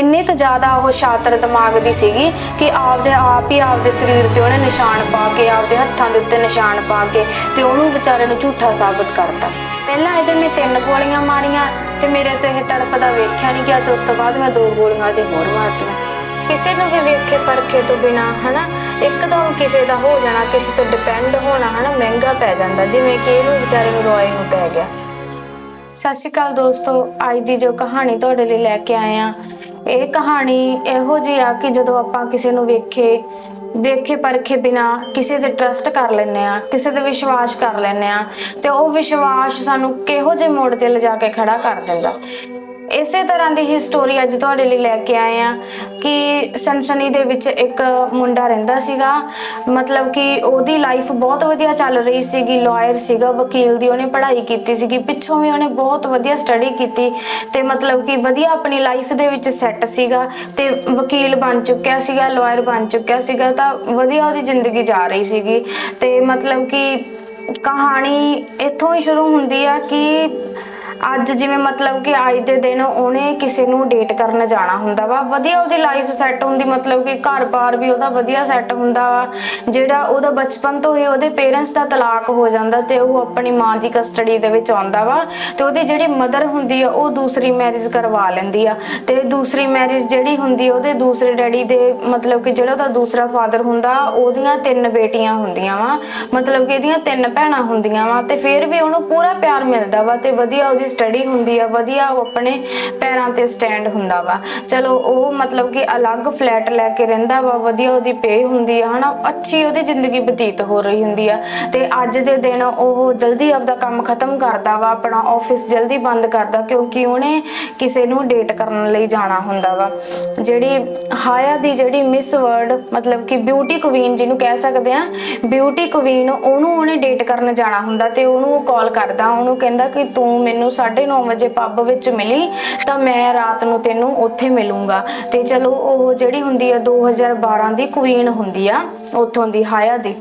ਇੰਨੇ ਕੁ ਜ਼ਿਆਦਾ ਉਹ ਸ਼ਾਤਰ ਦਿਮਾਗ ਦੀ ਸੀਗੀ ਕਿ ਆਪਦੇ ਆਪ ਹੀ ਆਪਦੇ ਸਰੀਰ ਤੇ ਉਹਨੇ ਨਿਸ਼ਾਨ ਪਾ ਕੇ, ਆਪਦੇ ਹੱਥਾਂ ਦੇ ਉੱਤੇ ਨਿਸ਼ਾਨ ਪਾ ਕੇ ਤੇ ਉਹਨੂੰ ਵਿਚਾਰੇ ਨੂੰ ਝੂਠਾ ਸਾਬਤ ਕਰਤਾ। ਪਹਿਲਾਂ ਇਹਦੇ ਮੈਂ ਤਿੰਨ ਗੋਲੀਆਂ ਮਾਰੀਆਂ ਤੇ ਮੇਰੇ ਤੋਂ ਇਹ ਤੜਫਦਾ ਵੇਖਿਆ ਨਹੀਂ ਗਿਆ ਤੇ ਉਸ ਤੋਂ ਬਾਅਦ ਮੈਂ ਦੋ ਗੋਲੀਆਂ ਤੇ ਹੋਰ ਮਾਰਤੀਆਂ। ਕਿਸੇ ਨੂੰ ਵੀ ਵੇਖੇ ਪਰਖੇ ਤੋਂ ਬਿਨਾ, ਹਨਾ ਇੱਕਦਮ ਕਿਸੇ ਦਾ ਹੋ ਜਾਣਾ, ਕਿਸੇ ਤੇ ਡਿਪੈਂਡ ਹੋਣਾ, ਹਨਾ, ਮਹਿੰਗਾ ਪੈ ਜਾਂਦਾ, ਜਿਵੇਂ ਕਿ ਇਹਨੂੰ ਵਿਚਾਰੇ ਨੂੰ ਰੋਏ ਨੂੰ ਪੈ ਗਿਆ। ਸਤਿ ਸ਼੍ਰੀ ਅਕਾਲ ਦੋਸਤੋ, ਅੱਜ ਦੀ ਜੋ ਕਹਾਣੀ ਤੁਹਾਡੇ ਲਈ ਲੈ ਕੇ ਆਏ ਆ ਇਹ ਕਹਾਣੀ ਇਹੋ ਜਿਹੀ ਆ ਕਿ ਜਦੋਂ ਆਪਾਂ ਕਿਸੇ ਨੂੰ ਵੇਖੇ ਵੇਖੇ ਪਰਖੇ ਬਿਨਾ ਕਿਸੇ ਤੇ ਟਰਸਟ ਕਰ ਲੈਨੇ ਆ ਕਿਸੇ ਤੇ ਵਿਸ਼ਵਾਸ ਕਰ ਲੈਨੇ ਆ ਤੇ ਉਹ ਵਿਸ਼ਵਾਸ ਸਾਨੂੰ ਕਿਹੋ ਜਿਹੇ ਮੋੜ ਤੇ ਲਿਜਾ ਕੇ ਖੜਾ ਕਰ ਦਿੰਦਾ। ਇਸੇ ਤਰ੍ਹਾਂ ਦੀ ਹੀ ਸਟੋਰੀ ਅੱਜ ਤੁਹਾਡੇ ਲਈ ਲੈ ਕੇ ਆਏ ਆ ਕਿ ਸਨਸਨੀ ਦੇ ਵਿੱਚ ਇੱਕ ਮੁੰਡਾ ਰਹਿੰਦਾ ਸੀਗਾ, ਮਤਲਬ ਕਿ ਉਹਦੀ ਲਾਈਫ ਬਹੁਤ ਵਧੀਆ ਚੱਲ ਰਹੀ ਸੀਗੀ ਲਾਇਰ ਸੀਗਾ, ਵਕੀਲ ਦੀ ਉਹਨੇ ਪੜ੍ਹਾਈ ਕੀਤੀ ਸੀਗੀ, ਪਿੱਛੋਂ ਵੀ ਉਹਨੇ ਬਹੁਤ ਵਧੀਆ ਸਟੱਡੀ ਕੀਤੀ ਤੇ ਮਤਲਬ ਕਿ ਵਧੀਆ ਆਪਣੀ ਲਾਈਫ ਦੇ ਵਿੱਚ ਸੈੱਟ ਸੀਗਾ ਤੇ ਵਕੀਲ ਬਣ ਚੁੱਕਿਆ ਸੀਗਾ ਲਾਇਰ ਬਣ ਚੁੱਕਿਆ ਸੀਗਾ ਤਾਂ ਵਧੀਆ ਉਹਦੀ ਜ਼ਿੰਦਗੀ ਜਾ ਰਹੀ ਸੀਗੀ ਤੇ ਮਤਲਬ ਕਿ ਕਹਾਣੀ ਇੱਥੋਂ ਹੀ ਸ਼ੁਰੂ ਹੁੰਦੀ ਆ ਕਿ ਅੱਜ ਜਿਵੇਂ ਮਤਲਬ ਕਿ ਅੱਜ ਦੇ ਦਿਨ ਉਹਨੇ ਕਿਸੇ ਨੂੰ ਡੇਟ ਕਰਨ ਜਾਣਾ ਹੁੰਦਾ ਵਾ ਵਧੀਆ ਉਹਦੀ ਲਾਈਫ ਸੈੱਟ ਹੁੰਦੀ ਮਤਲਬ ਕਿ ਘਰ-ਬਾਰ ਵੀ ਉਹਦਾ ਵਧੀਆ ਸੈੱਟ ਹੁੰਦਾ ਵਾ ਜਿਹੜਾ ਉਹਦਾ ਬਚਪਨ ਤੋਂ ਹੀ ਉਹਦੇ ਪੇਰੈਂਟਸ ਦਾ ਤਲਾਕ ਹੋ ਜਾਂਦਾ ਤੇ ਉਹ ਆਪਣੀ ਮਾਂ ਦੀ ਕਸਟਡੀ ਦੇ ਵਿੱਚ ਆਉਂਦਾ ਵਾ ਤੇ ਉਹਦੀ ਜਿਹੜੀ ਮਦਰ ਹੁੰਦੀ ਆ ਉਹ ਦੂਸਰੀ ਮੈਰਿਜ ਕਰਵਾ ਲੈਂਦੀ ਆ ਤੇ ਦੂਸਰੀ ਮੈਰਿਜ ਜਿਹੜੀ ਹੁੰਦੀ ਆ, ਉਹਦੇ ਦੂਸਰੇ ਡੈਡੀ ਦੇ ਮਤਲਬ ਕਿ ਜਿਹੜਾ ਉਹਦਾ ਦੂਸਰਾ ਫਾਦਰ ਹੁੰਦਾ ਉਹਦੀਆਂ ਤਿੰਨ ਬੇਟੀਆਂ ਹੁੰਦੀਆਂ ਵਾ ਮਤਲਬ ਕਿ ਇਹਦੀਆਂ ਤਿੰਨ ਭੈਣਾਂ ਹੁੰਦੀਆਂ ਵਾ ਤੇ ਫਿਰ ਵੀ ਉਹਨੂੰ ਪੂਰਾ ਪਿਆਰ ਮਿਲਦਾ ਵਾ ਤੇ ਵਧੀਆ ਉਹਦੀ ਸਟੱਡੀ ਹੁੰਦੀ ਆ, ਵਧੀਆ ਉਹ ਆਪਣੇ ਪੈਰਾਂ ਤੇ ਸਟੈਂਡ ਹੁੰਦਾ ਵਾ। ਚਲੋ ਉਹ ਮਤਲਬ ਕਿ ਅਲੱਗ ਫਲੈਟ ਲੈ ਕੇ ਰਹਿੰਦਾ ਵਾ, ਵਧੀਆ ਉਹਦੀ ਪੇ ਹੁੰਦੀ ਆ, ਹਨਾ, ਅੱਛੀ ਉਹਦੀ ਜ਼ਿੰਦਗੀ ਬਤੀਤ ਹੋ ਰਹੀ ਹੁੰਦੀ ਆ। ਤੇ ਅੱਜ ਦੇ ਦਿਨ ਉਹ ਜਲਦੀ ਆਪਦਾ ਕੰਮ ਖਤਮ ਕਰਦਾ ਵਾ, ਆਪਣਾ ਆਫਿਸ ਜਲਦੀ ਬੰਦ ਕਰਦਾ, ਕਿਉਂਕਿ ਉਹਨੇ ਕਿਸੇ ਨੂੰ ਡੇਟ ਕਰਨ ਲਈ ਜਾਣਾ ਹੁੰਦਾ ਵਾ। ਜਿਹੜੀ ਹਾਇਆ ਦੀ ਜਿਹੜੀ ਮਿਸ ਵਰਲਡ ਮਤਲਬ ਕਿ ਬਿਊਟੀ ਕੁਵੀਨ ਜਿਹਨੂੰ ਕਹਿ ਸਕਦੇ ਆ ਬਿਊਟੀ ਕੁਵੀਨ ਉਹਨੂੰ ਉਹਨੇ ਡੇਟ ਕਰਨ ਜਾਣਾ ਹੁੰਦਾ ਤੇ ਉਹਨੂੰ ਕਾਲ ਕਰਦਾ, ਉਹਨੂੰ ਕਹਿੰਦਾ ਕਿ ਤੂੰ ਮੈਨੂੰ 9:30 ਵਜੇ ਪੱਬ ਵਿੱਚ ਮਿਲੀ, ਤਾਂ ਮੈਂ ਰਾਤ ਨੂੰ ਤੈਨੂੰ ਉੱਥੇ ਮਿਲੂੰਗਾ। ਤੇ ਚਲੋ, ਉਹ ਜਿਹੜੀ ਹੁੰਦੀ ਆ 2012 ਦੀ ਕੁਈਨ ਹੁੰਦੀ ਆ, ਉੱਥੋਂ ਦੀ ਹਾਇਆ ਦੀ।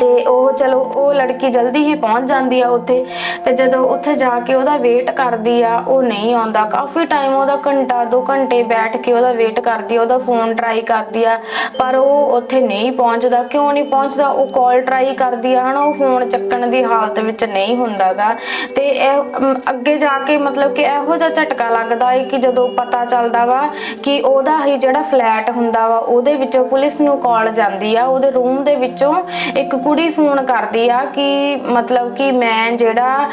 ਤੇ ਉਹ ਚਲੋ, ਉਹ ਲੜਕੀ ਜਲਦੀ ਹੀ ਪਹੁੰਚ ਜਾਂਦੀ ਆ ਉੱਥੇ ਤੇ ਜਦੋਂ ਉੱਥੇ ਜਾ ਕੇ ਉਹਦਾ ਵੇਟ ਕਰਦੀ ਆ, ਉਹ ਨਹੀਂ ਆਉਂਦਾ। ਕਾਫੀ ਟਾਈਮ ਉਹਦਾ ਘੰਟਾ 2 ਘੰਟੇ ਬੈਠ ਕੇ ਉਹਦਾ ਵੇਟ ਕਰਦੀ ਆ, ਉਹਦਾ ਫੋਨ ਟਰਾਈ ਕਰਦੀ ਆ, ਪਰ ਉਹ ਉੱਥੇ ਨਹੀਂ ਪਹੁੰਚਦਾ। ਕਿਉਂ ਨਹੀਂ ਪਹੁੰਚਦਾ? ਉਹ ਕਾਲ ਟਰਾਈ ਕਰਦੀ ਆ, ਹਨਾ, ਉਹ ਫੋਨ ਚੱਕਣ ਦੀ ਹਾਲਤ ਵਿੱਚ ਨਹੀਂ ਹੁੰਦਾਗਾ। ਤੇ ਇਹ ਅੱਗੇ ਜਾ ਕੇ ਮਤਲਬ ਕਿ ਇਹੋ ਜਿਹਾ ਝਟਕਾ ਲੱਗਦਾ ਹੈ ਕਿ ਜਦੋਂ ਪਤਾ ਚੱਲਦਾ ਵਾ ਕਿ ਉਹਦਾ ਹੀ ਜਿਹੜਾ ਫਲੈਟ ਹੁੰਦਾ ਵਾ, ਉਹਦੇ ਵਿੱਚੋਂ ਪੁਲਿਸ ਨੂੰ ਕਾਲ ਜਾਂਦੀ ਆ, ਉਹਦੇ ਰੂਮ ਦੇ ਵਿੱਚੋਂ ਇੱਕ ਕੁੜੀ ਫੋਨ ਕਰਦੀ ਆ ਕਿ ਮਤਲਬ ਕਿ ਮੈਂ ਜਿਹੜਾ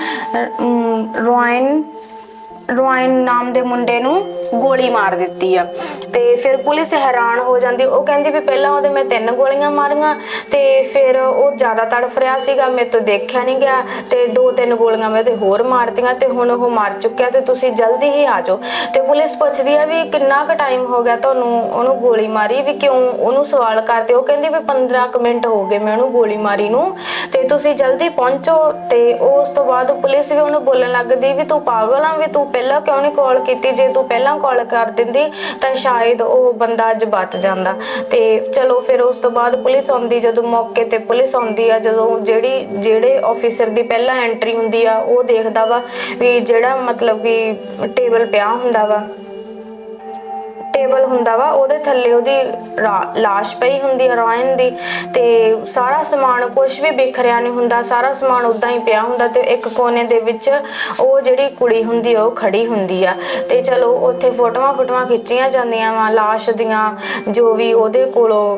ਅਮ, ਰੋਇਨ ਰੋਇਨ ਨਾਮ ਦੇ ਮੁੰਡੇ ਨੂੰ ਗੋਲੀ ਮਾਰ ਦਿੱਤੀ ਆ। ਤੇ ਫਿਰ ਪੁਲਿਸ ਹੈਰਾਨ ਹੋ ਜਾਂਦੀ। ਉਹ ਕਹਿੰਦੀ ਵੀ ਪਹਿਲਾਂ ਉਹਦੇ ਮੈਂ ਤਿੰਨ ਗੋਲੀਆਂ ਮਾਰੀਆਂ ਤੇ ਫਿਰ ਉਹ ਜ਼ਿਆਦਾ ਤੜਫ ਰਿਹਾ ਸੀਗਾ, ਮੇਰੇ ਤੋਂ ਦੇਖਿਆ ਨਹੀਂ ਗਿਆ ਤੇ ਦੋ ਤਿੰਨ ਗੋਲੀਆਂ ਮੈਂ ਤੇ ਹੋਰ ਮਾਰਤੀਆਂ ਤੇ ਹੁਣ ਉਹ ਮਰ ਚੁੱਕਿਆ ਤੇ ਤੁਸੀਂ ਜਲਦੀ ਹੀ ਆ ਜਾਓ। ਤੇ ਪੁਲਿਸ ਪੁੱਛਦੀ ਆ ਵੀ ਕਿੰਨਾ ਕੁ ਟਾਈਮ ਹੋ ਗਿਆ ਤੁਹਾਨੂੰ ਉਹਨੂੰ ਗੋਲੀ ਮਾਰੀ ਵੀ ਕਿਉਂ ਉਹਨੂੰ ਸਵਾਲ ਕਰਦੇ। ਉਹ ਕਹਿੰਦੀ ਵੀ 15 ਕੁ ਮਿੰਟ ਹੋ ਗਏ ਮੈਂ ਉਹਨੂੰ ਗੋਲੀ ਮਾਰੀ ਨੂੰ ਤੇ ਤੁਸੀਂ ਜਲਦੀ ਪਹੁੰਚੋ ਤੇ ਉਸ ਤੋਂ ਬਾਅਦ ਪੁਲਿਸ ਵੀ ਉਹਨੂੰ ਬੋਲਣ ਲੱਗਦੀ ਵੀ ਤੂੰ ਪਾਗਲ ਆ ਵੀ ਤੂੰ ਪਹਿਲਾਂ ਕਿਉਂ ਨਹੀਂ ਕਾਲ ਕੀਤੀ? ਜੇ ਤੂੰ ਪਹਿਲਾਂ ਕਾਲ ਕਰ ਦਿੰਦੀ, ਤਾਂ ਸ਼ਾਇਦ ਉਹ ਬੰਦਾ ਅੱਜ ਬਚ ਜਾਂਦਾ। ਤੇ ਚਲੋ ਫਿਰ ਉਸ ਤੋਂ ਬਾਅਦ ਪੁਲਿਸ ਆਉਂਦੀ, ਜਦੋਂ ਮੌਕੇ ਤੇ ਪੁਲਿਸ ਆਉਂਦੀ ਆ, ਜਦੋਂ ਜਿਹੜੀ, ਜਿਹੜੇ ਆਫੀਸਰ ਦੀ ਪਹਿਲਾਂ ਐਂਟਰੀ ਹੁੰਦੀ ਆ, ਉਹ ਦੇਖਦਾ ਵਾ ਵੀ ਜਿਹੜਾ ਮਤਲਬ ਕਿ ਟੇਬਲ ਪਿਆ ਹੁੰਦਾ ਵਾ। ਟੇਬਲ ਹੁੰਦਾ ਵਾ, ਉਹਦੇ ਥੱਲੇ ਉਹਦੀ ਲਾਸ਼ ਪਈ ਹੁੰਦੀ ਆ ਦੀ, ਤੇ ਸਾਰਾ ਸਮਾਨ ਕੁਝ ਵੀ ਬਿਖਰਿਆ ਨਹੀਂ ਹੁੰਦਾ, ਸਾਰਾ ਸਮਾਨ ਉਦਾਂ ਹੀ ਪਿਆ ਹੁੰਦਾ ਤੇ ਇੱਕ ਕੋਨੇ ਦੇ ਵਿੱਚ ਉਹ ਜਿਹੜੀ ਕੁੜੀ ਹੁੰਦੀ ਉਹ ਖੜੀ ਹੁੰਦੀ ਆ। ਤੇ ਚਲੋ, ਉੱਥੇ ਫੋਟੋਆਂ ਫੋਟੋਆਂ ਖਿੱਚੀਆਂ ਜਾਂਦੀਆਂ ਵਾ, ਲਾਸ਼ ਦੀਆਂ, ਜੋ ਵੀ ਉਹਦੇ ਕੋਲੋਂ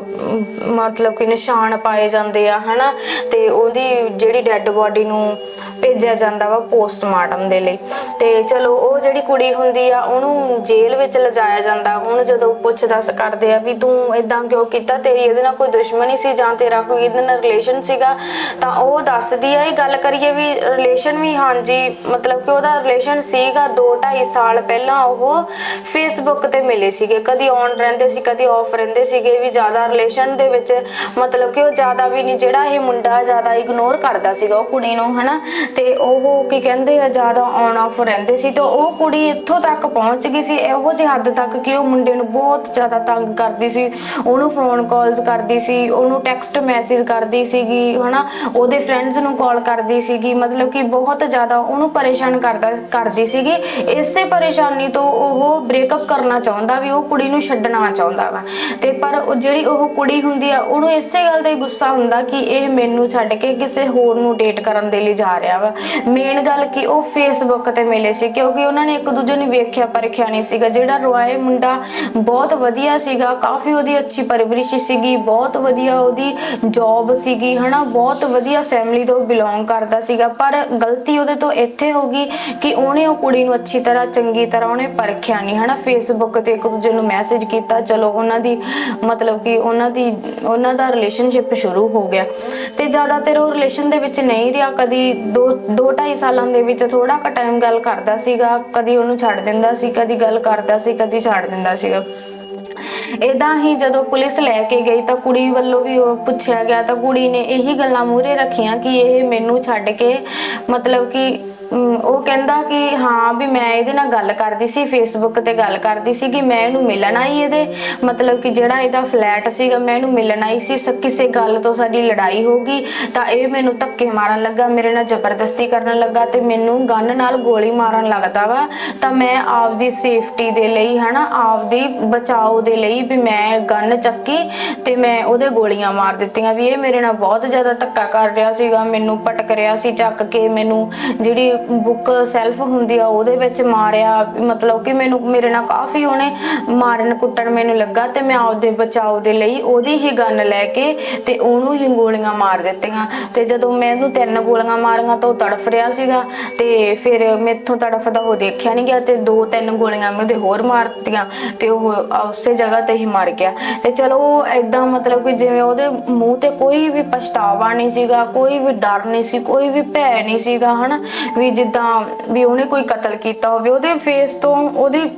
ਮਤਲਬ ਕਿ ਨਿਸ਼ਾਨ ਪਾਏ ਜਾਂਦੇ ਆ, ਹਨਾ? ਤੇ ਉਹਦੀ ਜਿਹੜੀ ਡੈੱਡ ਬਾਡੀ ਨੂੰ ਭੇਜਿਆ ਜਾਂਦਾ ਵਾ ਪੋਸਟਮਾਰਟਮ ਦੇ ਲਈ। ਤੇ ਚਲੋ, ਉਹ ਜਿਹੜੀ ਕੁੜੀ ਹੁੰਦੀ ਆ, ਉਹਨੂੰ ਜੇਲ੍ਹ ਵਿੱਚ ਲਿਜਾਇਆ ਜਾਂਦਾ ਹੁਣ ਜਦੋਂ ਪੁੱਛ ਦੱਸ ਕਰਦੇ ਆ ਵੀ ਤੂੰ ਇਦਾਂ ਕਿਉਂ ਕੀਤਾ? ਤੇਰੀ ਇਹਦੇ ਨਾਲ ਕੋਈ ਦੁਸ਼ਮਣੀ ਸੀ ਜਾਂ ਤੇਰਾ ਕੋਈ ਇਹਦੇ ਨਾਲ ਰਿਲੇਸ਼ਨ ਸੀਗਾ? ਤਾਂ ਉਹ ਦੱਸਦੀ ਆ ਇਹ ਗੱਲ ਕਰੀਏ ਵੀ ਰਿਲੇਸ਼ਨ ਵੀ ਹਾਂਜੀ, ਮਤਲਬ ਕਿ ਉਹਦਾ ਰਿਲੇਸ਼ਨ ਸੀਗਾ 2 2.5 ਸਾਲ ਪਹਿਲਾਂ ਉਹ ਫੇਸਬੁੱਕ ਤੇ ਮਿਲੇ ਸੀਗੇ। ਕਦੀ ਔਨ ਰਹਿੰਦੇ ਸੀ, ਕਦੀ ਆਫ ਰਹਿੰਦੇ ਸੀਗੇ। ਵੀ ਜ਼ਿਆਦਾ ਰਿਲੇਸ਼ਨ ਦੇ ਵਿੱਚ ਮਤਲਬ ਕਿ ਉਹ ਜ਼ਿਆਦਾ ਵੀ ਨਹੀਂ, ਜਿਹੜਾ ਇਹ ਮੁੰਡਾ ਜ਼ਿਆਦਾ ਇਗਨੋਰ ਕਰਦਾ ਸੀਗਾ ਉਹ ਕੁੜੀ ਨੂੰ, ਹਨਾ? ਤੇ ਉਹ ਕੀ ਕਹਿੰਦੇ ਆ, ਜ਼ਿਆਦਾ ਔਨ ਆਫ ਰਹਿੰਦੇ ਸੀ। ਤੇ ਉਹ ਕੁੜੀ ਇੱਥੋਂ ਤੱਕ ਪਹੁੰਚ ਗਈ ਸੀ। ਇਹੋ ਜਿਹੀ ਹੱਦ ਤੱਕ ਕਿ ਉਹ ਮੁੰਡੇ ਨੂੰ ਬਹੁਤ ਜ਼ਿਆਦਾ ਤੰਗ ਕਰਦੀ ਸੀ, ਉਹਨੂੰ ਫੋਨ ਕਾਲਸ ਕਰਦੀ ਸੀ, ਉਹਨੂੰ ਟੈਕਸਟ ਮੈਸੇਜ ਕਰਦੀ ਸੀਗੀ, ਹਨਾ, ਉਹਦੇ ਫਰੈਂਡਸ ਨੂੰ ਕਾਲ ਕਰਦੀ ਸੀਗੀ, ਮਤਲਬ ਕਿ ਬਹੁਤ ਜ਼ਿਆਦਾ ਉਹਨੂੰ ਪਰੇਸ਼ਾਨ ਕਰਦਾ, ਕਰਦੀ ਸੀਗੀ। ਇਸੇ ਪਰੇਸ਼ਾਨੀ ਤੋਂ ਉਹ ਬ੍ਰੇਕਅਪ ਕਰਨਾ ਚਾਹੁੰਦਾ ਵੀ, ਉਹ ਕੁੜੀ ਨੂੰ ਛੱਡਣਾ ਚਾਹੁੰਦਾ ਵਾ। ਤੇ ਪਰ ਜਿਹੜੀ ਉਹ ਕੁੜੀ ਹੁੰਦੀ ਆ, ਉਹਨੂੰ ਇਸੇ ਗੱਲ ਦਾ ਹੀ ਗੁੱਸਾ ਹੁੰਦਾ ਕਿ ਇਹ ਮੈਨੂੰ ਛੱਡ ਕੇ ਕਿਸੇ ਹੋਰ ਨੂੰ ਡੇਟ ਕਰਨ ਦੇ ਲਈ ਜਾ ਰਿਹਾ ਵਾ। ਮੇਨ ਗੱਲ ਕਿ ਉਹ ਫੇਸਬੁੱਕ ਤੇ ਮਿਲੇ ਸੀ, ਕਿਉਂਕਿ ਉਹਨਾਂ ਨੇ ਇੱਕ ਦੂਜੇ ਨੂੰ ਵੇਖਿਆ ਪਰਖਿਆ ਨਹੀਂ ਸੀਗਾ, ਜਿਹੜਾ ਰੋਏ ਮੁੰਡਾ ਬਹੁਤ ਵਧੀਆ ਸੀਗਾ, ਕਾਫੀ ਉਹਦੀ ਅੱਛੀ ਪਰਵਰਿਸ਼ ਸੀਗੀ, ਬਹੁਤ ਵਧੀਆ ਉਹਦੀ ਜੌਬ ਸੀਗੀ, ਹਨਾ, ਬਹੁਤ ਵਧੀਆ ਫੈਮਿਲੀ ਤੋਂ ਬਿਲੋਂਗ ਕਰਦਾ ਸੀਗਾ, ਪਰ ਗਲਤੀ ਉਹਦੇ ਤੋਂ ਇੱਥੇ ਹੋ ਗਈ ਕਿ ਉਹਨੇ ਉਹ ਕੁੜੀ ਨੂੰ ਅੱਛੀ ਤਰ੍ਹਾਂ, ਚੰਗੀ ਤਰ੍ਹਾਂ ਉਹਨੇ ਪਰਖਿਆ ਨਹੀਂ ਹਨਾ ਫੇਸਬੁੱਕ ਤੇ ਇੱਕ ਦੂਜੇ ਨੂੰ ਮੈਸੇਜ ਕੀਤਾ, ਚਲੋ, ਉਹਨਾਂ ਦੀ ਮਤਲਬ ਕਿ ਉਹਨਾਂ ਦੀ, ਉਹਨਾਂ ਦਾ ਰਿਲੇਸ਼ਨਸ਼ਿਪ ਸ਼ੁਰੂ ਹੋ ਗਿਆ। ਤੇ ਜ਼ਿਆਦਾਤਰ ਉਹ ਰਿਲੇਸ਼ਨ ਦੇ ਵਿੱਚ ਨਹੀਂ ਰਿਹਾ, ਕਦੀ 2 2 2.5 ਸਾਲਾਂ ਦੇ ਵਿੱਚ ਥੋੜਾ ਕ ਟਾਈਮ ਗੱਲ ਕਰਦਾ ਸੀਗਾ, ਕਦੀ ਉਹਨੂੰ ਛੱਡ ਦਿੰਦਾ ਸੀ, ਕਦੀ ਗੱਲ ਕਰਦਾ ਸੀ, ਕਦੀ ਛੱਡ ਦਿੰਦਾ ਸੀਗਾ। ਇਦਾਂ ਹੀ ਜਦੋਂ ਪੁਲਿਸ ਲੈ ਕੇ ਗਈ ਤਾਂ ਕੁੜੀ ਵੱਲੋਂ ਵੀ ਉਹ ਪੁੱਛਿਆ ਗਿਆ ਤਾਂ ਕੁੜੀ ਨੇ ਇਹੀ ਗੱਲਾਂ ਮੂਹਰੇ ਰੱਖੀਆਂ ਕਿ ਇਹ ਮੈਨੂੰ ਛੱਡ ਕੇ ਮਤਲਬ ਕਿ ਉਹ ਕਹਿੰਦਾ ਕਿ ਹਾਂ ਵੀ ਮੈਂ ਇਹਦੇ ਨਾਲ ਗੱਲ ਕਰਦੀ ਸੀ ਫੇਸਬੁੱਕ ਤੇ ਗੱਲ ਕਰਦੀ ਸੀ ਕਿ ਮੈਂ ਇਹਨੂੰ ਮਿਲਣ ਆਈ ਇਹਦੇ। ਮਤਲਬ ਕਿ ਜਿਹੜਾ ਇਹਦਾ ਫਲੈਟ ਸੀਗਾ, ਮੈਂ ਇਹਨੂੰ ਮਿਲਣ ਆਈ ਸੀ। ਸ- ਕਿਸੇ ਗੱਲ ਤੋਂ ਸਾਡੀ ਲੜਾਈ ਹੋ ਗਈ, ਤਾਂ ਇਹ ਮੈਨੂੰ ਧੱਕੇ ਮਾਰਨ ਲੱਗਾ, ਮੇਰੇ ਨਾਲ ਜ਼ਬਰਦਸਤੀ ਕਰਨ ਲੱਗਾ ਤੇ ਮੈਨੂੰ ਗਨ ਨਾਲ ਗੋਲੀ ਮਾਰਨ ਲੱਗਦਾ ਵਾ। ਤਾਂ ਮੈਂ ਆਪਦੀ ਸੇਫਟੀ ਦੇ ਲਈ ਹਨਾ, ਆਪਦੀ ਬਚਾਓ ਦੇ ਲਈ ਵੀ ਮੈਂ ਗਨ ਚੱਕੀ ਤੇ ਮੈਂ ਉਹਦੇ ਗੋਲੀਆਂ ਮਾਰ ਦਿੱਤੀਆਂ ਵੀ ਇਹ ਮੇਰੇ ਨਾਲ ਬਹੁਤ ਜ਼ਿਆਦਾ ਧੱਕਾ ਕਰ ਰਿਹਾ ਸੀਗਾ, ਮੈਨੂੰ ਪਟਕ ਰਿਹਾ ਸੀ, ਚੱਕ ਕੇ ਮੈਨੂੰ ਜਿਹੜੀ ਬੁੱਕ ਸੈਲਫ ਹੁੰਦੀ ਆ, ਉਹਦੇ ਵਿੱਚ ਮਾਰਿਆ, ਮਤਲਬ ਕਿ ਮੈਨੂੰ, ਮੇਰੇ ਨਾਲ ਕਾਫੀ ਉਹਨੇ ਮਾਰਨ ਕੁੱਟਣ ਮੈਨੂੰ ਲੱਗਾ ਤੇ ਮੈਂ ਆਪਦੇ ਬਚਾਓ ਦੇ ਲਈ ਉਹਦੀ ਹੀ ਗਨ ਲੈ ਕੇ ਤੇ ਉਹਨੂੰ ਹੀ ਗੋਲੀਆਂ ਮਾਰ ਦਿੱਤੀਆਂ। ਤੇ ਜਦੋਂ ਮੈਂ ਉਹਨੂੰ ਤਿੰਨ ਗੋਲੀਆਂ ਮਾਰੀਆਂ ਤਾਂ ਉਹ ਤੜਫ ਰਿਹਾ ਸੀਗਾ ਤੇ ਫਿਰ ਮੈਥੋਂ ਤੜਫਦਾ ਉਹ ਦੇਖਿਆ ਨਹੀਂ ਗਿਆ ਤੇ ਦੋ ਤਿੰਨ ਗੋਲੀਆਂ ਮੈਂ ਉਹਦੇ ਹੋਰ ਮਾਰ ਦਿੱਤੀਆਂ ਤੇ ਉਹ ਉਸੇ ਜਗ੍ਹਾ ਤੇ ਹੀ ਮਰ ਗਿਆ। ਤੇ ਚਲੋ ਐਦਾਂ ਮਤਲਬ ਕਿ ਜਿਵੇਂ ਉਹਦੇ ਮੂੰਹ ਤੇ ਕੋਈ ਵੀ ਪਛਤਾਵਾ ਨਹੀਂ ਸੀਗਾ, ਕੋਈ ਵੀ ਡਰ ਨਹੀਂ ਸੀ, ਕੋਈ ਵੀ ਭੈ ਨਹੀਂ ਸੀਗਾ, ਹਨਾ? ਵੀ ਜਿੱਦਾਂ ਵੀ ਉਹਨੇ ਕੋਈ ਕਤਲ ਕੀਤਾ ਹੋਵੇ ਉਹਦੇ ਫੇਸ ਤੋਂ ਉਹਦੀ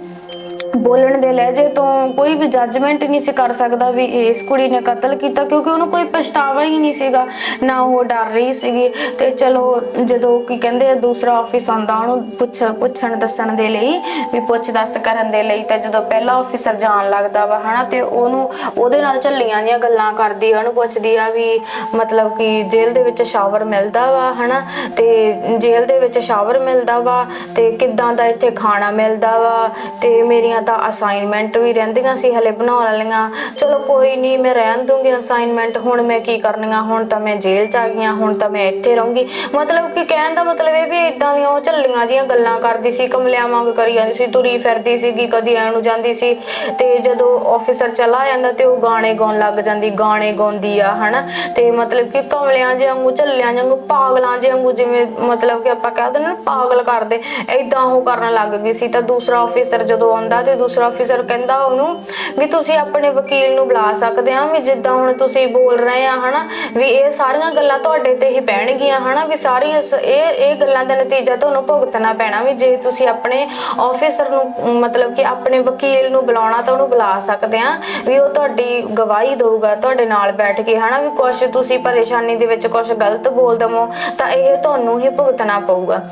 ਬੋਲਣ ਦੇ ਲਹਿਜੇ ਤੋਂ ਕੋਈ ਵੀ ਜੱਜਮੈਂਟ ਨਹੀਂ ਸੀ ਕਰ ਸਕਦਾ ਵੀ ਇਸ ਕੁੜੀ ਨੇ ਕਤਲ ਕੀਤਾ, ਕਿਉਂਕਿ ਉਹਨੂੰ ਕੋਈ ਪਛਤਾਵਾ ਹੀ ਨਹੀਂ ਸੀਗਾ, ਨਾ ਉਹ ਡਰ ਰਹੀ ਸੀਗੀ। ਤੇ ਚਲੋ, ਜਦੋਂ ਕੀ ਕਹਿੰਦੇ ਦੂਸਰਾ ਆਫਿਸ ਆਉਂਦਾ, ਉਹਨੂੰ ਪੁੱਛ, ਪੁੱਛਣ ਦੱਸਣ ਦੇ ਲਈ, ਵੀ ਪੁੱਛ ਦੱਸ ਕਰਨ ਦੇ ਲਈ, ਤੇ ਜਦੋਂ ਪਹਿਲਾ ਆਫਿਸਰ ਜਾਣ ਲੱਗਦਾ ਵਾ, ਹਨਾ, ਤੇ ਉਹਨੂੰ, ਉਹਦੇ ਨਾਲ ਝੱਲੀਆਂ ਦੀਆਂ ਗੱਲਾਂ ਕਰਦੀ ਆ, ਉਹਨੂੰ ਪੁੱਛਦੀ ਆ ਵੀ ਮਤਲਬ ਕਿ ਜੇਲ੍ਹ ਦੇ ਵਿੱਚ ਸ਼ਾਵਰ ਮਿਲਦਾ ਵਾ, ਹਨਾ, ਤੇ ਜੇਲ੍ਹ ਦੇ ਵਿੱਚ ਸ਼ਾਵਰ ਮਿਲਦਾ ਵਾ, ਤੇ ਕਿੱਦਾਂ ਦਾ ਇੱਥੇ ਖਾਣਾ ਮਿਲਦਾ ਵਾ, ਤੇ ਮੇਰੀਆਂ ਤਾਂ ਅਸਾਈਨਮੈਂਟ ਵੀ ਰਹਿੰਦੀਆਂ ਸੀ ਹਲੇ ਬਣਾਉਣ ਵਾਲੀਆਂ। ਚਲੋ ਕੋਈ ਨਹੀਂ ਮੈਂ ਰਹਿਣ ਦੂੰਗੀ ਅਸਾਈਨਮੈਂਟ ਹੁਣ ਮੈਂ ਕੀ ਕਰਨੀਆਂ? ਹੁਣ ਤਾਂ ਮੈਂ ਜੇਲ੍ਹ ਚ ਆ ਗਈਆਂ ਹੁਣ ਤਾਂ ਮੈਂ ਇੱਥੇ ਰਹੂੰਗੀ। ਮਤਲਬ ਕਿ ਕਹਿਣ ਦਾ ਮਤਲਬ ਇਹ ਵੀ ਇਦਾਂ ਦੀਆਂ ਉਹ ਝੱਲੀਆਂ ਜੀਆਂ ਗੱਲਾਂ ਕਰਦੀ ਸੀ, ਕਮਲਿਆਂ ਵਾਂਗ ਕਰੀ ਜਾਂਦੀ ਸੀ, ਤੁਰੀ ਫਿਰਦੀ ਸੀਗੀ, ਕਦੀ ਐ ਨੂੰ ਜਾਂਦੀ ਸੀ। ਤੇ ਜਦੋਂ ਆਫੀਸਰ ਚਲਾ ਜਾਂਦਾ ਤੇ ਉਹ ਗਾਣੇ ਗਾਉਣ ਲੱਗ ਜਾਂਦੀ, ਗਾਣੇ ਗਾਉਂਦੀ ਆ, ਹਨਾ? ਤੇ ਮਤਲਬ ਕਿ ਕਮਲਿਆਂ ਜਿਹੇ ਵਾਂਗੂ, ਝੱਲਿਆਂ ਵਾਂਗੂ, ਪਾਗਲਾਂ ਜਿਹੇ ਵਾਂਗੂ ਜਿਵੇਂ ਮਤਲਬ ਕਿ ਆਪਾਂ ਕਹਿ ਦਿੰਦੇ ਨਾ, ਪਾਗਲ ਕਰਦੇ। ਐਦਾਂ ਉਹ ਕਰਨ ਲੱਗ ਗਈ ਸੀ। ਤਾਂ ਦੂਸਰਾ ਆਫੀਸਰ ਜਦੋਂ ਆਉਂਦਾ ਤੇ ਦੂਸਰਾ ਆਫੀਸਰ ਕਹਿੰਦਾ ਉਹਨੂੰ ਵੀ ਤੁਸੀਂ ਆਪਣੇ ਵਕੀਲ ਨੂੰ ਬੁਲਾ ਸਕਦੇ ਆ ਵੀ ਜਿੱਦਾਂ ਹੁਣ ਤੁਸੀਂ ਬੋਲ ਰਹੇ ਆ, ਹਨਾ? ਵੀ ਇਹ ਸਾਰੀਆਂ ਗੱਲਾਂ ਤੁਹਾਡੇ ਤੇ ਹੀ ਪੈਣਗੀਆਂ, ਹਨਾ? ਵੀ ਸਾਰੀਆਂ ਇਸ- ਇਹ ਇਹ ਗੱਲਾਂ ਦਾ ਨਤੀਜਾ ਤੁਹਾਨੂੰ ਭੁਗਤਣਾ ਪੈਣਾ ਵੀ ਜੇ ਤੁਸੀਂ ਆਪਣੇ ਆਫੀਸਰ ਨੂੰ, ਮਤਲਬ ਕਿ ਆਪਣੇ ਵਕੀਲ ਨੂੰ ਬੁਲਾਉਣਾ ਤਾਂ ਉਹਨੂੰ ਬੁਲਾ ਸਕਦੇ ਆ ਵੀ ਉਹ ਤੁਹਾਡੀ ਗਵਾਹੀ ਦਊਗਾ, ਤੁਹਾਡੇ ਨਾਲ ਬੈਠ ਕੇ, ਹਨਾ? ਵੀ ਕੁਝ ਤੁਸੀਂ ਪਰੇਸ਼ਾਨੀ ਦੇ ਵਿੱਚ ਕੁਝ ਗਲਤ ਬੋਲ ਦਵੋ ਤਾਂ ਇਹ ਤੁਹਾਨੂੰ ਹੀ ਭੁਗਤਣਾ ਪਊਗਾ।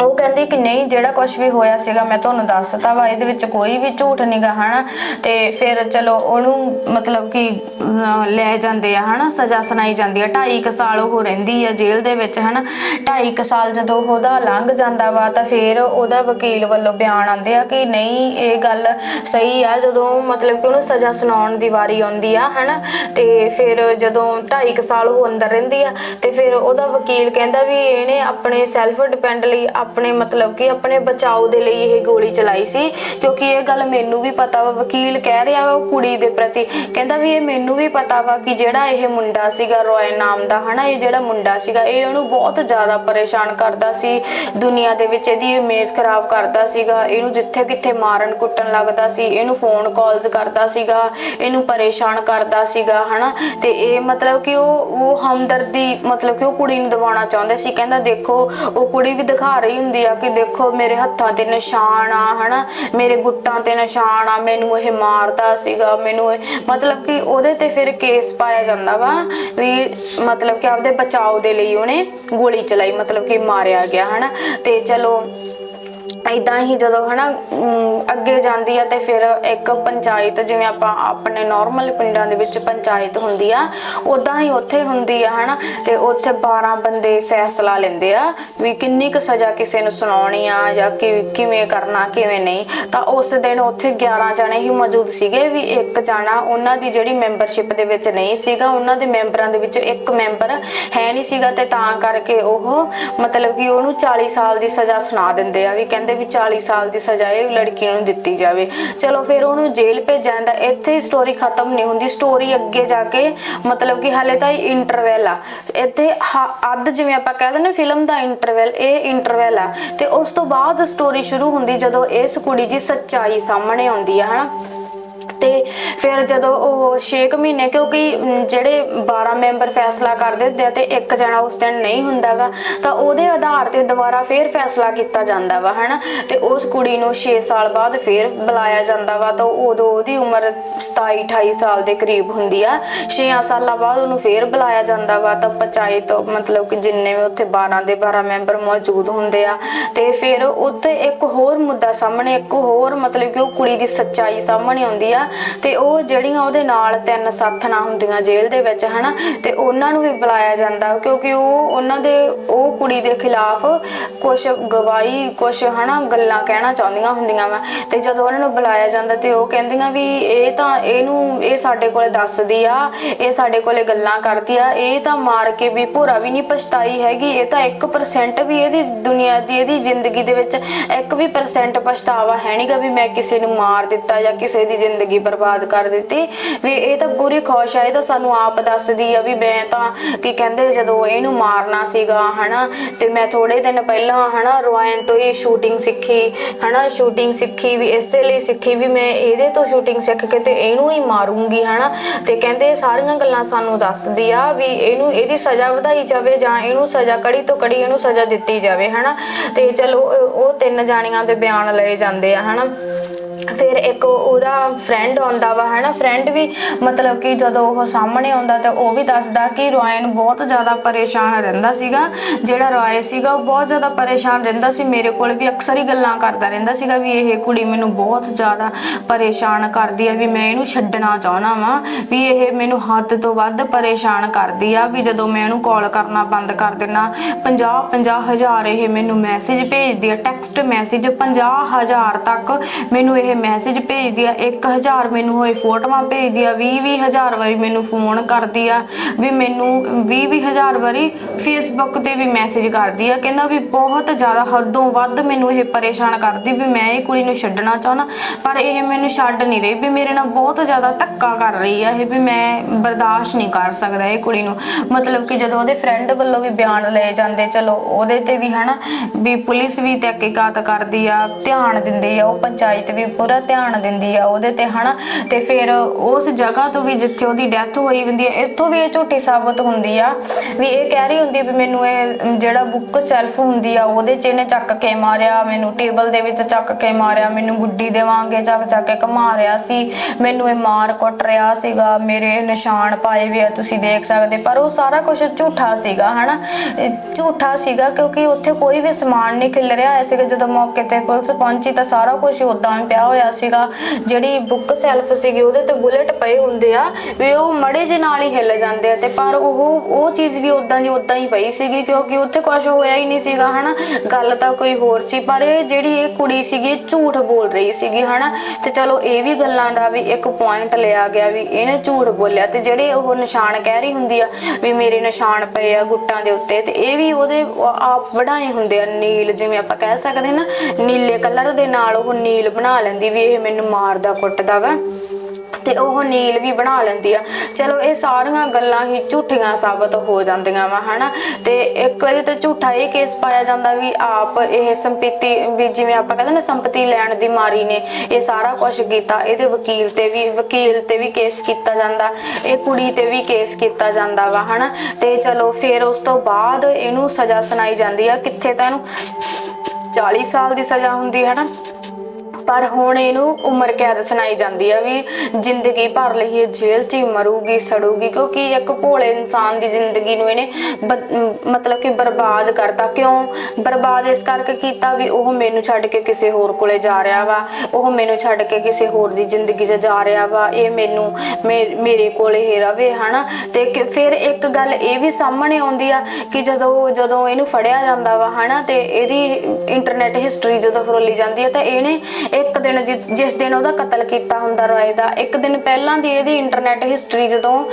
ਉਹ ਕਹਿੰਦੀ ਕਿ ਨਹੀਂ, ਜਿਹੜਾ ਕੁਝ ਵੀ ਹੋਇਆ ਸੀਗਾ ਮੈਂ ਤੁਹਾਨੂੰ ਦੱਸਤਾ ਵਾ, ਇਹਦੇ ਵਿੱਚ ਕੋਈ ਵੀ ਝੂਠ ਨਹੀਂਗਾ ਹਨਾ? ਤੇ ਫਿਰ ਚਲੋ ਉਹਨੂੰ ਮਤਲਬ ਕਿ ਲੈ ਜਾਂਦੇ ਆ, ਹਨਾ? ਸਜ਼ਾ ਸੁਣਾਈ ਜਾਂਦੀ ਆ। 2.5 ਸਾਲ ਉਹ ਰਹਿੰਦੀ ਆ ਜੇਲ੍ਹ ਦੇ ਵਿੱਚ, ਹਨਾ? 2.5 ਸਾਲ ਜਦੋਂ ਉਹਦਾ ਲੰਘ ਜਾਂਦਾ ਵਾ, ਤਾਂ ਫਿਰ ਉਹਦਾ ਵਕੀਲ ਵੱਲੋਂ ਬਿਆਨ ਆਉਂਦੇ ਆ ਕਿ ਨਹੀਂ, ਇਹ ਗੱਲ ਸਹੀ ਆ। ਜਦੋਂ ਮਤਲਬ ਕਿ ਉਹਨੂੰ ਸਜ਼ਾ ਸੁਣਾਉਣ ਦੀ ਵਾਰੀ ਆਉਂਦੀ ਆ, ਹਨਾ? ਤੇ ਫਿਰ ਜਦੋਂ 2.5 ਸਾਲ ਉਹ ਅੰਦਰ ਰਹਿੰਦੀ ਆ, ਤੇ ਫਿਰ ਉਹਦਾ ਵਕੀਲ ਕਹਿੰਦਾ ਵੀ ਇਹਨੇ ਆਪਣੇ ਸੈਲਫ ਡਿਪੈਂਡ ਲਈ ਆਪਣੇ ਮਤਲਬ ਕਿ ਆਪਣੇ ਬਚਾਓ ਦੇ ਲਈ ਇਹ ਗੋਲੀ ਚਲਾਈ ਸੀ, ਕਿਉਂਕਿ ਇਹ ਗੱਲ ਮੈਨੂੰ ਵੀ ਪਤਾ ਵਾ, ਵਕੀਲ ਕਹਿ ਰਿਹਾ ਵਾ ਉਹ ਕੁੜੀ ਦੇ ਪ੍ਰਤੀ। ਕਹਿੰਦਾ ਵੀ ਇਹ ਮੈਨੂੰ ਵੀ ਪਤਾ ਵਾ ਕਿ ਜਿਹੜਾ ਇਹ ਮੁੰਡਾ ਸੀਗਾ ਰੋਏ ਨਾਮ ਦਾ, ਹਨਾ, ਇਹ ਜਿਹੜਾ ਮੁੰਡਾ ਸੀਗਾ, ਇਹ ਉਹਨੂੰ ਬਹੁਤ ਜ਼ਿਆਦਾ ਪਰੇਸ਼ਾਨ ਕਰਦਾ ਸੀ। ਦੁਨੀਆ ਦੇ ਵਿੱਚ ਇਹਦੀ ਇਮੇਜ ਖਰਾਬ ਕਰਦਾ ਸੀਗਾ, ਇਹਨੂੰ ਜਿੱਥੇ ਕਿੱਥੇ ਮਾਰਨ ਕੁੱਟਣ ਲੱਗਦਾ ਸੀ, ਇਹਨੂੰ ਫੋਨ ਕਾਲਸ ਕਰਦਾ ਸੀਗਾ, ਇਹਨੂੰ ਪਰੇਸ਼ਾਨ ਕਰਦਾ ਸੀਗਾ, ਹਨਾ। ਤੇ ਇਹ ਮਤਲਬ ਕਿ ਉਹ ਉਹ ਹਮਦਰਦੀ, ਮਤਲਬ ਕਿ ਉਹ ਕੁੜੀ ਨੂੰ ਦਿਵਾਉਣਾ ਚਾਹੁੰਦੇ ਸੀ। ਕਹਿੰਦਾ ਦੇਖੋ, ਉਹ ਕੁੜੀ ਵੀ ਦਿਖਾ ਰਹੀ ਹੁੰਦੀ ਆ ਕਿ ਦੇਖੋ ਮੇਰੇ ਹੱਥਾਂ ਤੇ ਨਿਸ਼ਾਨ ਆ, ਹਨਾ? ਮੇਰੇ ਗੁੱਟਾਂ ਤੇ ਨਿਸ਼ਾਨ ਆ, ਮੈਨੂੰ ਇਹ ਮਾਰਦਾ ਸੀਗਾ, ਮੈਨੂੰ ਇਹ ਮਤਲਬ ਕਿ ਉਹਦੇ ਤੇ ਫਿਰ ਕੇਸ ਪਾਇਆ ਜਾਂਦਾ ਵਾ ਵੀ ਮਤਲਬ ਕਿ ਆਪਦੇ ਬਚਾਓ ਦੇ ਲਈ ਉਹਨੇ ਗੋਲੀ ਚਲਾਈ, ਮਤਲਬ ਕਿ ਮਾਰਿਆ ਗਿਆ, ਹਨਾ? ਤੇ ਚਲੋ ਇਦਾਂ ਹੀ ਜਦੋਂ ਹਨਾ ਅੱਗੇ ਜਾਂਦੀ ਆ ਤੇ ਫਿਰ ਇੱਕ ਪੰਚਾਇਤ ਜਿਵੇਂ ਆਪਾਂ ਆਪਣੇ ਨਾਰਮਲ ਪਿੰਡਾਂ ਦੇ ਵਿੱਚ ਪੰਚਾਇਤ ਹੁੰਦੀ ਆ ਉਦਾਂ ਹੀ ਉੱਥੇ ਹੁੰਦੀ ਆ ਹਨਾ, ਤੇ ਉੱਥੇ 12 ਬੰਦੇ ਫੈਸਲਾ ਲੈਂਦੇ ਆ ਵੀ ਕਿੰਨੀ ਕੁ ਸਜ਼ਾ ਕਿਸੇ ਨੂੰ ਸੁਣਾਉਣੀ ਆ ਜਾਂ ਕਿ ਕਿਵੇਂ ਕਰਨਾ, ਕਿਵੇਂ ਨਹੀਂ। ਤਾਂ ਉਸ ਦਿਨ ਉੱਥੇ 11 ਜਣੇ ਹੀ ਮੌਜੂਦ ਸੀਗੇ ਵੀ ਇੱਕ ਜਾਣਾ ਉਹਨਾਂ ਦੀ ਜਿਹੜੀ ਮੈਂਬਰਸ਼ਿਪ ਦੇ ਵਿੱਚ ਨਹੀਂ ਸੀਗਾ, ਉਹਨਾਂ ਦੇ ਮੈਂਬਰਾਂ ਦੇ ਵਿੱਚ ਇੱਕ ਮੈਂਬਰ ਹੈ ਨਹੀਂ ਸੀਗਾ ਤੇ ਤਾਂ ਕਰਕੇ ਉਹ ਮਤਲਬ ਕਿ ਉਹਨੂੰ 40 ਸਾਲ ਦੀ ਸਜ਼ਾ ਸੁਣਾ ਦਿੰਦੇ ਆ ਵੀ ਕਹਿੰਦੇ ਵੀ 40 ਸਾਲ ਦੀ ਸਜ਼ਾ ਇਹ ਲੜਕੀ ਨੂੰ ਦਿੱਤੀ ਜਾਵੇ। ਚਲੋ ਫਿਰ ਉਹਨੂੰ ਜੇਲ੍ਹ ਭੇਜਿਆ ਜਾਂਦਾ ਇੱਥੇ ਹੀ ਸਟੋਰੀ ਖਤਮ ਨਹੀਂ ਹੁੰਦੀ। ਸਟੋਰੀ ਅੱਗੇ ਜਾ ਕੇ ਮਤਲਬ ਕਿ ਹਾਲੇ ਤਾਂ ਇੰਟਰਵੈਲ ਆ। ਇੱਥੇ ਅੱਧ ਜਿਵੇਂ ਆਪਾਂ ਕਹਿ ਦਿੰਦੇ ਫਿਲਮ ਦਾ ਇੰਟਰਵੈਲ ਇਹ ਇੰਟਰਵੈਲ ਆ। ਤੇ ਉਸ ਤੋਂ ਬਾਅਦ ਸਟੋਰੀ ਸ਼ੁਰੂ ਹੁੰਦੀ ਜਦੋਂ ਇਸ ਕੁੜੀ ਦੀ ਸੱਚਾਈ ਸਾਹਮਣੇ ਆਉਂਦੀ ਆ, ਹਨਾ? ਤੇ ਫਿਰ ਜਦੋਂ ਉਹ 6 ਮਹੀਨੇ ਕਿਉਂਕਿ ਅਮ, ਜਿਹੜੇ 12 ਮੈਂਬਰ ਫੈਸਲਾ ਕਰਦੇ ਹੁੰਦੇ ਆ ਤੇ ਇੱਕ ਜਣਾ ਉਸ ਦਿਨ ਨਹੀਂ ਹੁੰਦਾਗਾ ਤਾਂ ਉਹਦੇ ਆਧਾਰ ਤੇ ਦੁਬਾਰਾ ਫੇਰ ਫੈਸਲਾ ਕੀਤਾ ਜਾਂਦਾ ਵਾ ਹਨਾ? ਤੇ ਉਸ ਕੁੜੀ ਨੂੰ 6 ਸਾਲ ਬਾਅਦ ਫੇਰ ਬੁਲਾਇਆ ਜਾਂਦਾ ਵਾ ਤਾਂ ਉਦੋਂ ਉਹਦੀ ਉਮਰ 27 28 ਸਾਲ ਦੇ ਕਰੀਬ ਹੁੰਦੀ ਆ। 6 ਸਾਲਾਂ ਬਾਅਦ ਉਹਨੂੰ ਫੇਰ ਬੁਲਾਇਆ ਜਾਂਦਾ ਵਾ ਤਾਂ ਪੰਚਾਇਤ ਮਤਲਬ ਕਿ ਜਿੰਨੇ ਵੀ ਉੱਥੇ 12 ਦੇ 12 ਮੈਂਬਰ ਮੌਜੂਦ ਹੁੰਦੇ ਆ ਤੇ ਫਿਰ ਉੱਥੇ ਇੱਕ ਹੋਰ ਮੁੱਦਾ ਸਾਹਮਣੇ ਇੱਕ ਹੋਰ ਮਤਲਬ ਕਿ ਉਹ ਕੁੜੀ ਦੀ ਸੱਚਾਈ ਸਾਹਮਣੇ ਆਉਂਦੀ ਆ ਤੇ ਉਹ ਜਿਹੜੀਆਂ ਉਹਦੇ ਨਾਲ ਤਿੰਨ ਸਾਥਣਾਂ ਹੁੰਦੀਆਂ ਜੇਲ੍ਹ ਦੇ ਵਿੱਚ, ਹਨਾ? ਤੇ ਉਹਨਾਂ ਨੂੰ ਵੀ ਬੁਲਾਇਆ ਜਾਂਦਾ, ਕਿਉਂਕਿ ਉਹ, ਉਹਨਾਂ ਦੇ, ਉਹ ਕੁੜੀ ਦੇ ਖਿਲਾਫ ਕੁਝ ਗਵਾਹੀ ਕੁਝ ਹਨਾ, ਗੱਲਾਂ ਕਹਿਣਾ ਚਾਹੁੰਦੀਆਂ ਹੁੰਦੀਆਂ ਵਾ। ਤੇ ਜਦੋਂ ਉਹਨਾਂ ਨੂੰ ਬੁਲਾਇਆ ਜਾਂਦਾ ਤੇ ਉਹ ਕਹਿੰਦੀਆਂ ਵੀ ਇਹ ਤਾਂ ਇਹਨੂੰ, ਇਹ ਸਾਡੇ ਕੋਲੇ ਦੱਸਦੀ ਆ, ਇਹ ਸਾਡੇ ਕੋਲੇ ਗੱਲਾਂ ਕਰਦੀ ਆ, ਇਹ ਤਾਂ ਮਾਰ ਕੇ ਵੀ ਭੋਰਾ ਵੀ ਨਹੀਂ ਪਛਤਾਈ ਹੈਗੀ, ਇਹ ਤਾਂ 1% ਵੀ ਇਹਦੀ ਦੁਨੀਆ ਦੀ, ਇਹਦੀ ਜ਼ਿੰਦਗੀ ਦੇ ਵਿੱਚ ਇੱਕ ਵੀ ਪਰਸੈਂਟ ਪਛਤਾਵਾ ਹੈ ਨਹੀਂਗਾ ਵੀ ਮੈਂ ਕਿਸੇ ਨੂੰ ਮਾਰ ਦਿੱਤਾ ਜਾਂ ਕਿਸੇ ਦੀ ਜ਼ਿੰਦਗੀ ਬਰਬਾਦ ਕਰ ਦਿੱਤੀ। ਵੀ ਇਹ ਤਾਂ ਪੂਰੀ ਖੁਸ਼ ਆ ਤਾਂ ਸਾਨੂੰ ਆਪ ਦੱਸਦੀ ਆ ਵੀ ਮੈਂ ਤਾਂ ਕੀ ਕਹਿੰਦੇ ਜਦੋਂ ਇਹਨੂੰ ਮਾਰਨਾ ਸੀਗਾ, ਹਨਾ, ਤੇ ਮੈਂ ਥੋੜੇ ਦਿਨ ਪਹਿਲਾਂ, ਹਨਾ, ਰੋਇਨ ਤੋਂ ਹੀ ਸ਼ੂਟਿੰਗ ਸਿੱਖੀ, ਹਨਾ ਸ਼ੂਟਿੰਗ ਸਿੱਖੀ, ਵੀ ਇਸੇ ਲਈ ਸਿੱਖੀ ਵੀ ਮੈਂ ਇਹਦੇ ਤੋਂ ਸ਼ੂਟਿੰਗ ਸਿੱਖ ਕੇ ਤੇ ਇਹਨੂੰ ਹੀ ਮਾਰੂੰਗੀ, ਹਨਾ। ਤੇ ਕਹਿੰਦੇ ਸਾਰੀਆਂ ਗੱਲਾਂ ਸਾਨੂੰ ਦੱਸਦੀ ਆ ਵੀ ਇਹਨੂੰ ਇਹਦੀ ਸਜ਼ਾ ਵਧਾਈ ਜਾਵੇ ਜਾਂ ਇਹਨੂੰ ਸਜ਼ਾ ਕੜੀ ਤੋਂ ਕੜੀ ਇਹਨੂੰ ਸਜ਼ਾ ਦਿੱਤੀ ਜਾਵੇ, ਹਨਾ। ਤੇ ਚਲੋ ਉਹ ਉਹ ਤਿੰਨ ਜਾਣੀਆਂ ਦੇ ਬਿਆਨ ਲਏ ਜਾਂਦੇ ਆ, ਹਨਾ। ਫਿਰ ਇੱਕ ਉਹਦਾ ਫਰੈਂਡ ਆਉਂਦਾ ਵਾ, ਹਨਾ? ਫਰੈਂਡ ਵੀ ਮਤਲਬ ਕਿ ਜਦੋਂ ਉਹ ਸਾਹਮਣੇ ਆਉਂਦਾ ਤੇ ਉਹ ਵੀ ਦੱਸਦਾ ਕਿ ਰੋਇਨ ਬਹੁਤ ਜ਼ਿਆਦਾ ਪਰੇਸ਼ਾਨ ਰਹਿੰਦਾ ਸੀਗਾ। ਜਿਹੜਾ ਰੋਏ ਸੀਗਾ, ਉਹ ਬਹੁਤ ਜ਼ਿਆਦਾ ਪਰੇਸ਼ਾਨ ਰਹਿੰਦਾ ਸੀ। ਮੇਰੇ ਕੋਲ ਵੀ ਅਕਸਰ ਹੀ ਗੱਲਾਂ ਕਰਦਾ ਰਹਿੰਦਾ ਸੀਗਾ ਵੀ ਇਹ ਕੁੜੀ ਮੈਨੂੰ ਬਹੁਤ ਜ਼ਿਆਦਾ ਪਰੇਸ਼ਾਨ ਕਰਦੀ ਆ, ਵੀ ਮੈਂ ਇਹਨੂੰ ਛੱਡਣਾ ਚਾਹਣਾ ਵਾਂ, ਵੀ ਇਹ ਮੈਨੂੰ ਹੱਦ ਤੋਂ ਵੱਧ ਪਰੇਸ਼ਾਨ ਕਰਦੀ ਆ, ਵੀ ਜਦੋਂ ਮੈਂ ਇਹਨੂੰ ਕਾਲ ਕਰਨਾ ਬੰਦ ਕਰ ਦਿੰਨਾ। 50 50 ਹਜ਼ਾਰ ਇਹ ਮੈਨੂੰ ਮੈਸੇਜ ਭੇਜਦੀ ਆ ਟੈਕਸਟ ਮੈਸੇਜ 50 ਹਜ਼ਾਰ ਤੱਕ ਮੈਨੂੰ ਇਹ ਮੈਸੇਜ ਭੇਜਦੀ ਆ 1000 ਮੈਨੂੰ ਹੋਏ ਫੋਟੋਆਂ ਭੇਜਦੀ ਆ 20 20 ਹਜ਼ਾਰ ਵਾਰੀ ਮੈਨੂੰ ਫੋਨ ਕਰਦੀ ਆ, ਵੀ ਮੈਨੂੰ 20 20 ਵਾਰੀ ਫੇਸਬੁੱਕ ਤੇ ਵੀ ਮੈਸੇਜ ਕਰਦੀ ਆ, ਕਹਿੰਦਾ ਵੀ ਬਹੁਤ ਜ਼ਿਆਦਾ ਹੱਦੋਂ ਵੱਧ ਮੈਨੂੰ ਇਹ ਪਰੇਸ਼ਾਨ ਕਰਦੀ ਵੀ ਮੈਂ ਇਹ ਕੁੜੀ ਨੂੰ ਛੱਡਣਾ ਚਾਹਣਾ ਪਰ ਇਹ ਮੈਨੂੰ ਛੱਡ ਨਹੀਂ ਰਹੀ, ਵੀ ਮੇਰੇ ਨਾਲ ਬਹੁਤ ਜ਼ਿਆਦਾ ਧੱਕਾ ਕਰ ਰਹੀ ਆ ਇਹ, ਵੀ ਮੈਂ ਬਰਦਾਸ਼ਤ ਨਹੀਂ ਕਰ ਸਕਦਾ ਇਹ ਕੁੜੀ ਨੂੰ। ਮਤਲਬ ਕਿ ਜਦੋਂ ਉਹਦੇ ਫਰੈਂਡ ਵੱਲੋਂ ਵੀ ਬਿਆਨ ਲਏ ਜਾਂਦੇ, ਚਲੋ ਉਹਦੇ ਤੇ ਵੀ ਹਨਾ, ਵੀ ਪੁਲਿਸ ਵੀ ਤਹਿਕੀਕਾਤ ਕਰਦੀ ਆ, ਧਿਆਨ ਦਿੰਦੀ ਆ, ਉਹ ਪੰਚਾਇਤ ਵੀ ਪੂਰਾ ਧਿਆਨ ਦਿੰਦੀ ਆ ਉਹਦੇ ਤੇ, ਹਨਾ? ਤੇ ਫਿਰ ਉਸ ਜਗ੍ਹਾ ਤੋਂ ਵੀ ਜਿੱਥੇ ਉਹਦੀ ਡੈਥ ਹੋਈ ਹੁੰਦੀ ਹੈ ਇੱਥੋਂ ਵੀ ਇਹ ਝੂਠੀ ਸਾਬਤ ਹੁੰਦੀ ਆ ਵੀ ਇਹ ਕਹਿ ਰਹੀ ਹੁੰਦੀ ਵੀ ਮੈਨੂੰ ਇਹ ਜਿਹੜਾ ਬੁੱਕ ਸੈਲਫ ਹੁੰਦੀ ਆ, ਉਹਦੇ 'ਚ ਇਹਨੇ ਚੱਕ ਕੇ ਮਾਰਿਆ, ਮੈਨੂੰ ਟੇਬਲ ਦੇ ਵਿੱਚ ਚੱਕ ਕੇ ਮਾਰਿਆ, ਮੈਨੂੰ ਗੁੱਡੀ ਦੇ ਚੱਕ ਚੱਕ ਕੇ ਘੁਮਾ ਰਿਹਾ ਸੀ, ਮੈਨੂੰ ਇਹ ਮਾਰ ਕੁੱਟ ਰਿਹਾ ਸੀਗਾ, ਮੇਰੇ ਨਿਸ਼ਾਨ ਪਾਏ ਵੀ ਆ, ਤੁਸੀਂ ਦੇਖ ਸਕਦੇ, ਪਰ ਉਹ ਸਾਰਾ ਕੁਝ ਝੂਠਾ ਸੀਗਾ, ਹਨਾ? ਝੂਠਾ ਸੀਗਾ ਕਿਉਂਕਿ ਉੱਥੇ ਕੋਈ ਵੀ ਸਮਾਨ ਨਹੀਂ ਖਿਲ ਰਿਹਾ ਹੋਇਆ ਸੀਗਾ ਜਦੋਂ ਮੌਕੇ ਤੇ ਪੁਲਿਸ ਪਹੁੰਚੀ ਤਾਂ ਸਾਰਾ ਕੁਝ ਉਦਾਂ ਹੀ ਪਿਆ ਹੋਇਆ ਸੀਗਾ, ਜਿਹੜੀ ਬੁੱਕ ਸੈਲਫ ਸੀਗੀ, ਉਹਦੇ ਤੇ ਬੁਲੇਟ ਪਏ ਹੁੰਦੇ ਆ, ਵੀ ਉਹ ਮੜੇ ਜੇ ਨਾਲ ਹੀ ਹਿੱਲ ਜਾਂਦੇ ਆ ਤੇ ਪਰ ਉਹ ਉਹ ਚੀਜ਼ ਵੀ ਉਦਾਂ ਦੀ ਉਦਾਂ ਹੀ ਪਈ ਸੀਗੀ ਕਿਉਂਕਿ ਉੱਥੇ ਕੁਝ ਹੋਇਆ ਹੀ ਨਹੀਂ ਸੀਗਾ, ਹਨਾ? ਗੱਲ ਤਾਂ ਕੋਈ ਹੋਰ ਸੀ, ਪਰ ਇਹ ਜਿਹੜੀ ਇਹ ਕੁੜੀ ਸੀਗੀ ਝੂਠ ਬੋਲ ਰਹੀ ਸੀਗੀ, ਹਨਾ? ਤੇ ਚਲੋ ਇਹ ਵੀ ਗੱਲਾਂ ਦਾ ਵੀ ਇੱਕ ਪੁਆਇੰਟ ਲਿਆ ਗਿਆ ਵੀ ਇਹਨੇ ਝੂਠ ਬੋਲਿਆ ਤੇ ਜਿਹੜੇ ਉਹ ਨਿਸ਼ਾਨ ਕਹਿ ਰਹੀ ਹੁੰਦੀ ਆ ਵੀ ਮੇਰੇ ਨਿਸ਼ਾਨ ਪਏ ਆ ਗੁੱਟਾਂ ਦੇ ਉੱਤੇ ਤੇ ਇਹ ਵੀ ਉਹਦੇ ਆਪ ਬਣਾਏ ਹੁੰਦੇ ਆ ਨੀਲ, ਜਿਵੇਂ ਆਪਾਂ ਕਹਿ ਸਕਦੇ ਨਾ, ਨੀਲੇ ਕਲਰ ਦੇ ਨਾਲ ਉਹ ਨੀਲ ਬਣਾ ਲੈਂਦੇ ਵੀ ਇਹ ਮੈਨੂੰ ਮਾਰਦਾ ਕੁੱਟਦਾ ਵਾ ਤੇ ਉਹ ਨੀਲ ਵੀ ਬਣਾ ਲੈਂਦੀ ਆ। ਚਲੋ, ਇਹ ਸਾਰੀਆਂ ਗੱਲਾਂ ਹੀ ਝੂਠੀਆਂ ਸਾਬਤ ਹੋ ਜਾਂਦੀਆਂ ਵਾ, ਹਨਾ? ਤੇ ਇੱਕ ਇਹਦੇ ਤੇ ਝੂਠਾ ਇਹ ਕੇਸ ਪਾਇਆ ਜਾਂਦਾ ਵੀ ਆਪ ਇਹ ਸੰਪਤੀ, ਵੀ ਜਿਵੇਂ ਆਪਾਂ ਕਹਿੰਦੇ ਨਾ, ਸੰਪਤੀ ਲੈਣ ਦੀ ਮਾਰੀ ਨੇ, ਇਹ ਸਾਰਾ ਕੁਝ ਕੀਤਾ। ਇਹਦੇ ਵਕੀਲ ਤੇ ਵੀ, ਵਕੀਲ ਤੇ ਵੀ ਕੇਸ ਕੀਤਾ ਜਾਂਦਾ। ਇਹ ਕੁੜੀ ਤੇ ਵੀ ਕੇਸ ਕੀਤਾ ਜਾਂਦਾ ਵਾ, ਹਨਾ? ਤੇ ਚਲੋ, ਫਿਰ ਉਸ ਤੋਂ ਬਾਅਦ ਇਹਨੂੰ ਸਜ਼ਾ ਸੁਣਾਈ ਜਾਂਦੀ ਆ। ਕਿੱਥੇ ਤਾਂ ਇਹਨੂੰ 40 ਸਾਲ ਦੀ ਸਜ਼ਾ ਹੁੰਦੀ ਹੈ ਨਾ ਪਰ ਹੁਣ ਇਹਨੂੰ ਉਮਰ ਕੈਦ ਸੁਣਾਈ ਜਾਂਦੀ ਆ ਵੀ ਜ਼ਿੰਦਗੀ ਭਰ ਲਈ ਇਹ ਜੇਲ੍ਹ 'ਚ ਹੀ ਮਰੂਗੀ, ਸੜੂਗੀ, ਕਿਉਂਕਿ ਇੱਕ ਭੋਲੇ ਇਨਸਾਨ ਦੀ ਜ਼ਿੰਦਗੀ ਨੂੰ ਇਹਨੇ ਮਤਲਬ ਕਿ ਬਰਬਾਦ ਕਰਤਾ। ਕਿਉਂ? ਬਰਬਾਦ ਇਸ ਕਰਕੇ ਕੀਤਾ ਵੀ ਉਹ ਮੈਨੂੰ ਛੱਡ ਕੇ ਕਿਸੇ ਹੋਰ ਕੋਲੇ ਜਾ ਰਿਹਾ ਵਾ। ਉਹ ਮੈਨੂੰ ਛੱਡ ਕੇ ਕਿਸੇ ਹੋਰ ਦੀ ਜ਼ਿੰਦਗੀ 'ਚ ਜਾ ਰਿਹਾ ਵਾ। ਇਹ ਮੈਨੂੰ ਮੇਰੇ ਕੋਲੇ ਹੀ ਰਵੇ, ਹਨਾ? ਤੇ ਕਿ- ਫਿਰ ਇੱਕ ਗੱਲ ਇਹ ਵੀ ਸਾਹਮਣੇ ਆਉਂਦੀ ਆ ਕਿ ਜਦੋਂ ਜਦੋਂ ਇਹਨੂੰ ਫੜਿਆ ਜਾਂਦਾ ਵਾ, ਹਨਾ? ਤੇ ਇਹਦੀ ਇੰਟਰਨੈਟ ਹਿਸਟਰੀ ਜਦੋਂ ਫਰੋਲੀ ਜਾਂਦੀ ਹੈ ਤਾਂ ਇਹਨੇ ਇੱਕ ਦਿਨ ਜਿ- ਜਿਸ ਦਿਨ ਉਹਦਾ ਕਤਲ ਕੀਤਾ ਹੁੰਦਾ ਰੋਏ ਦਾ, ਇੱਕ ਦਿਨ ਪਹਿਲਾਂ ਦੀ ਇਹਦੀ ਇੰਟਰਨੈਟ ਹਿਸਟਰੀ ਜਦੋਂ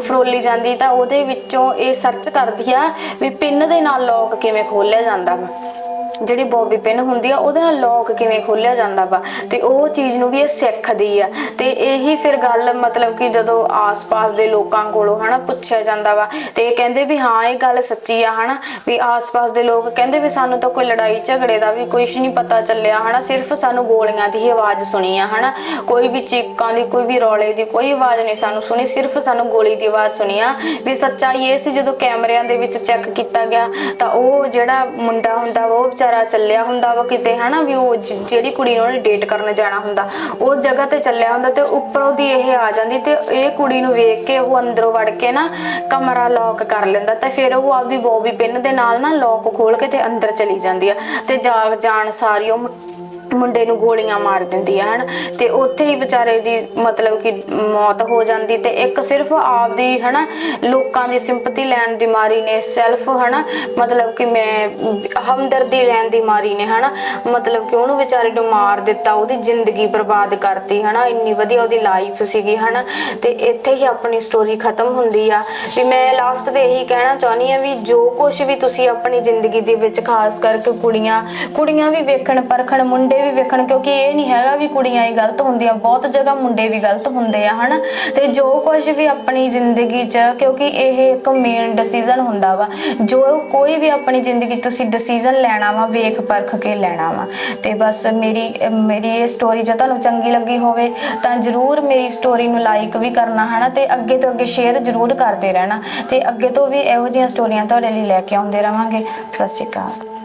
ਫਰੋਲੀ ਜਾਂਦੀ ਤਾਂ ਉਹਦੇ ਵਿੱਚੋਂ ਇਹ ਸਰਚ ਕਰਦੀ ਆ ਵੀ ਪਿੰਨ ਦੇ ਨਾਲ ਲੌਕ ਕਿਵੇਂ ਖੋਲਿਆ ਜਾਂਦਾ ਵਾ। ਜਿਹੜੀ ਬੋਬੀ ਪਿੰਨ ਹੁੰਦੀ ਆ, ਉਹਦੇ ਨਾਲ ਲੋਕ ਕਿਵੇਂ ਖੋਲਿਆ ਜਾਂਦਾ ਵਾ, ਤੇ ਉਹ ਚੀਜ਼ ਨੂੰ ਵੀ ਇਹ ਸਿੱਖਦੀ ਆ। ਤੇ ਇਹੀ ਫਿਰ ਗੱਲ ਮਤਲਬ ਕਿ ਜਦੋਂ ਆਸ-ਪਾਸ ਦੇ ਲੋਕਾਂ ਕੋਲੋਂ ਹਨਾ ਪੁੱਛਿਆ ਜਾਂਦਾ ਵਾ, ਤੇ ਇਹ ਕਹਿੰਦੇ ਵੀ ਹਾਂ, ਇਹ ਗੱਲ ਸੱਚੀ ਆ ਹਨਾ, ਵੀ ਆਸ-ਪਾਸ ਦੇ ਲੋਕ ਕਹਿੰਦੇ ਵੀ ਸਾਨੂੰ ਤਾਂ ਕੋਈ ਲੜਾਈ ਝਗੜੇ ਦਾ ਵੀ ਕੁਝ ਨਹੀਂ ਪਤਾ ਚੱਲਿਆ ਹਨਾ, ਸਿਰਫ ਸਾਨੂੰ ਗੋਲੀਆਂ ਦੀ ਹੀ ਆਵਾਜ਼ ਸੁਣੀ ਆ ਹਨਾ, ਕੋਈ ਵੀ ਚੀਕਾਂ ਦੀ, ਕੋਈ ਵੀ ਰੌਲੇ ਦੀ ਕੋਈ ਆਵਾਜ਼ ਨਹੀਂ ਸਾਨੂੰ ਸੁਣੀ, ਸਿਰਫ ਸਾਨੂੰ ਗੋਲੀ ਦੀ ਆਵਾਜ਼ ਸੁਣੀ ਆ, ਵੀ ਸੱਚਾਈ ਇਹ ਸੀ ਜਦੋਂ ਕੈਮਰਿਆਂ ਦੇ ਵਿੱਚ ਚੈੱਕ ਕੀਤਾ ਗਿਆ, ਤਾਂ ਉਹ ਜਿਹੜਾ ਮੁੰਡਾ ਹੁੰਦਾ ਵਾ, ਉਹ ਵਿਚਾਰਾ ਚੱਲਿਆ ਹੁੰਦਾ ਵਾ ਕਿਤੇ, ਹਨਾ, ਵੀ ਉਹ ਜ- ਜਿਹੜੀ ਕੁੜੀ ਨੂੰ ਉਹਨੇ ਡੇਟ ਕਰਨ ਜਾਣਾ ਹੁੰਦਾ ਉਸ ਜਗ੍ਹਾ ਤੇ ਚੱਲਿਆ ਹੁੰਦਾ ਤੇ ਉੱਪਰੋਂ ਦੀ ਇਹ ਆ ਜਾਂਦੀ ਤੇ ਇਹ ਕੁੜੀ ਨੂੰ ਵੇਖ ਕੇ ਉਹ ਅੰਦਰੋਂ ਵੜ ਕੇ ਨਾ ਕਮਰਾ ਲੌਕ ਕਰ ਲੈਂਦਾ ਤੇ ਫਿਰ ਉਹ ਆਪਦੀ ਬੋਬੀ ਪਿੰਨ ਦੇ ਨਾਲ ਨਾ ਲੌਕ ਖੋਲ ਕੇ ਤੇ ਅੰਦਰ ਚਲੀ ਜਾਂਦੀ ਆ ਤੇ ਜਾਗ ਜਾਣ ਸਾਰੀ ਉਹ ਮੁ- ਮੁੰਡੇ ਨੂੰ ਗੋਲੀਆਂ ਮਾਰ ਦਿੰਦੀ ਆ, ਹਨ? ਤੇ ਉੱਥੇ ਹੀ ਵਿਚਾਰੇ ਦੀ ਮਤਲਬ ਕਿ ਮੌਤ ਹੋ ਜਾਂਦੀ ਤੇ ਇੱਕ ਸਿਰਫ ਆਪਦੀ, ਹਨਾ, ਲੋਕਾਂ ਦੀ ਸਿੰਪਥੀ ਲੈਣ ਦੀ ਮਾਰੀ ਨੇ, ਸੈਲਫ, ਹਨਾ? ਮਤਲਬ ਕਿ ਮੈਂ ਹਮਦਰਦੀ ਲੈਣ ਦੀ ਮਾਰੀ ਨੇ, ਹਨਾ? ਮਤਲਬ ਕਿ ਉਹਨੂੰ ਵਿਚਾਰੇ ਨੂੰ ਮਾਰ ਦਿੱਤਾ, ਉਹਦੀ ਜ਼ਿੰਦਗੀ ਬਰਬਾਦ ਕਰਤੀ, ਹਨਾ? ਇੰਨੀ ਵਧੀਆ ਉਹਦੀ ਲਾਈਫ ਸੀਗੀ, ਹਨਾ? ਤੇ ਇੱਥੇ ਹੀ ਆਪਣੀ ਸਟੋਰੀ ਖਤਮ ਹੁੰਦੀ ਆ। ਵੀ ਮੈਂ ਲਾਸਟ ਤੇ ਇਹੀ ਕਹਿਣਾ ਚਾਹੁੰਦੀ ਆ ਵੀ ਜੋ ਕੁਝ ਵੀ ਤੁਸੀਂ ਆਪਣੀ ਜ਼ਿੰਦਗੀ ਦੇ ਵਿੱਚ ਖਾਸ ਕਰਕੇ ਕੁੜੀਆਂ ਕੁੜੀਆਂ ਵੀ ਵੇਖਣ ਪਰਖਣ ਮੁੰਡੇ ਵੀ ਵੇਖਣ, ਕਿਉਂਕਿ ਇਹ ਨਹੀਂ ਹੈਗਾ ਵੀ ਕੁੜੀਆਂ ਹੀ ਗਲਤ ਹੁੰਦੀਆਂ। ਬਹੁਤ ਜਗ੍ਹਾ ਮੁੰਡੇ ਵੀ ਗਲਤ ਹੁੰਦੇ ਆ, ਹਨਾ? ਤੇ ਜੋ ਕੁਝ ਵੀ ਆਪਣੀ ਜ਼ਿੰਦਗੀ 'ਚ, ਕਿਉਂਕਿ ਇਹ ਇੱਕ ਮੇਨ ਡਿਸੀਜਨ ਹੁੰਦਾ ਵਾ। ਜੋ ਕੋਈ ਵੀ ਆਪਣੀ ਜ਼ਿੰਦਗੀ ਤੁਸੀਂ ਡਿਸੀਜਨ ਲੈਣਾ ਵਾ, ਵੇਖ, ਪਰਖ ਕੇ ਲੈਣਾ ਵਾ। ਤੇ ਬਸ ਮੇਰੀ ਮੇਰੀ ਇਹ ਸਟੋਰੀ ਜੇ ਤੁਹਾਨੂੰ ਚੰਗੀ ਲੱਗੀ ਹੋਵੇ, ਤਾਂ ਜਰੂਰ ਮੇਰੀ ਸਟੋਰੀ ਨੂੰ ਲਾਈਕ ਵੀ ਕਰਨਾ, ਹਨਾ? ਤੇ ਅੱਗੇ ਤੋਂ ਅੱਗੇ ਸ਼ੇਅਰ ਜਰੂਰ ਕਰਦੇ ਰਹਿਣਾ। ਤੇ ਅੱਗੇ ਤੋਂ ਵੀ ਇਹੋ ਜਿਹੀਆਂ ਸਟੋਰੀਆਂ ਤੁਹਾਡੇ ਲਈ ਲੈ ਕੇ ਆਉਂਦੇ ਰਵਾਂਗੇ। ਸਤਿ ਸ਼੍ਰੀ ਅਕਾਲ।